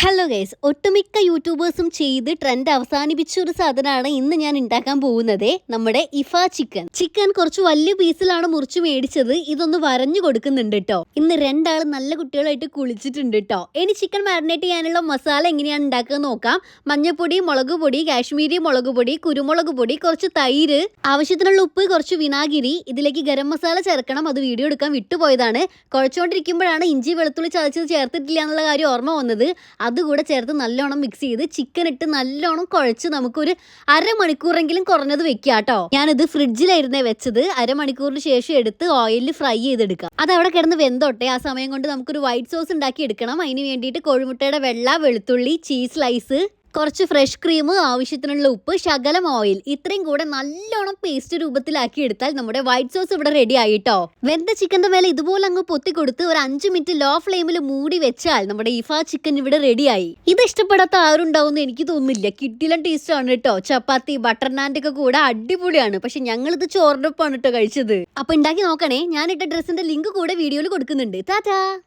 Hello guys ഒട്ടുമിക്ക യൂട്യൂബേഴ്സും ചെയ്ത് trend അവസാനിപ്പിച്ച ഒരു സാധനമാണ് ഇന്ന് ഞാൻ ഉണ്ടാക്കാൻ പോകുന്നത് നമ്മുടെ ഇഫ ചിക്കൻ ചിക്കൻ കുറച്ച് വലിയ പീസിലാണ് മുറിച്ച് മേടിച്ചത്. ഇതൊന്ന് വരഞ്ഞു കൊടുക്കുന്നുണ്ട് കേട്ടോ ഇന്ന് രണ്ടാൾ നല്ല കുട്ടികളായിട്ട് കുളിച്ചിട്ടുണ്ട് കേട്ടോ ഇനി ചിക്കൻ മാരിനേറ്റ് ചെയ്യാനുള്ള മസാല എങ്ങനെയാണ് ഉണ്ടാക്കുക നോക്കാം. മഞ്ഞൾപ്പൊടി മുളക് പൊടി കാശ്മീരി മുളക് പൊടി കുരുമുളക് പൊടി കുറച്ച് തൈര് ആവശ്യത്തിനുള്ള ഉപ്പ് കുറച്ച് വിനാഗിരി ഇതിലേക്ക് ഗരം മസാല ചേർക്കണം. അത് വീഡിയോ എടുക്കാൻ വിട്ടുപോയതാണ്. കുഴച്ചുകൊണ്ടിരിക്കുമ്പോഴാണ് ഇഞ്ചി വെളുത്തുള്ളി ചതച്ചത് ചേർത്തിട്ടില്ല എന്നുള്ള കാര്യം ഓർമ്മ വന്നത്. അതുകൂടെ ചേർത്ത് നല്ലോണം മിക്സ് ചെയ്ത് ചിക്കൻ ഇട്ട് നല്ലോണം കുഴച്ച് നമുക്കൊരു അരമണിക്കൂറെങ്കിലും കുറഞ്ഞത് വെക്കാം കേട്ടോ ഞാനിത് ഫ്രിഡ്ജിലായിരുന്നേ വെച്ചത്. അരമണിക്കൂറിന് ശേഷം എടുത്ത് ഓയിലിൽ ഫ്രൈ ചെയ്തെടുക്കാം. അത് അവിടെ കിടന്ന് വെന്തോട്ടെ. ആ സമയം കൊണ്ട് നമുക്കൊരു വൈറ്റ് സോസ് ഉണ്ടാക്കി എടുക്കണം അതിന് വേണ്ടിയിട്ട് കോഴിമുട്ടയുടെ വെള്ള വെളുത്തുള്ളി ചീസ് സ്ലൈസ് കുറച്ച് ഫ്രഷ് ക്രീം ആവശ്യത്തിനുള്ള ഉപ്പ് ശകലം ഓയിൽ ഇത്രയും കൂടെ നല്ലോണം പേസ്റ്റ് രൂപത്തിലാക്കി എടുത്താൽ നമ്മുടെ വൈറ്റ് സോസ് ഇവിടെ റെഡി ആയിട്ടോ. വെന്ത ചിക്കന്റെ മേലെ ഇതുപോലെ അങ്ങ് പൊത്തി കൊടുത്ത് ഒരു അഞ്ച് മിനിറ്റ് ലോ ഫ്ലെയിമിൽ മൂടി വെച്ചാൽ നമ്മുടെ ഇഫ ചിക്കൻ ഇവിടെ റെഡിയായി ഇത് ഇഷ്ടപ്പെടാത്ത ആരുണ്ടാവും എനിക്ക് തോന്നുന്നില്ല. കിട്ടിലും ടേസ്റ്റ് ആണ് കേട്ടോ ചപ്പാത്തി ബട്ടർ നാന്റെ ഒക്കെ കൂടെ അടിപൊളിയാണ്. പക്ഷെ ഞങ്ങൾ ഇത് ചോറിനൊപ്പമാണ് കേട്ടോ കഴിച്ചത്. അപ്പൊ ഉണ്ടാക്കി നോക്കണേ. ഞാനിട്ട ഡ്രസ്സിന്റെ ലിങ്ക് കൂടെ വീഡിയോയിൽ കൊടുക്കുന്നുണ്ട്. ടാറ്റാ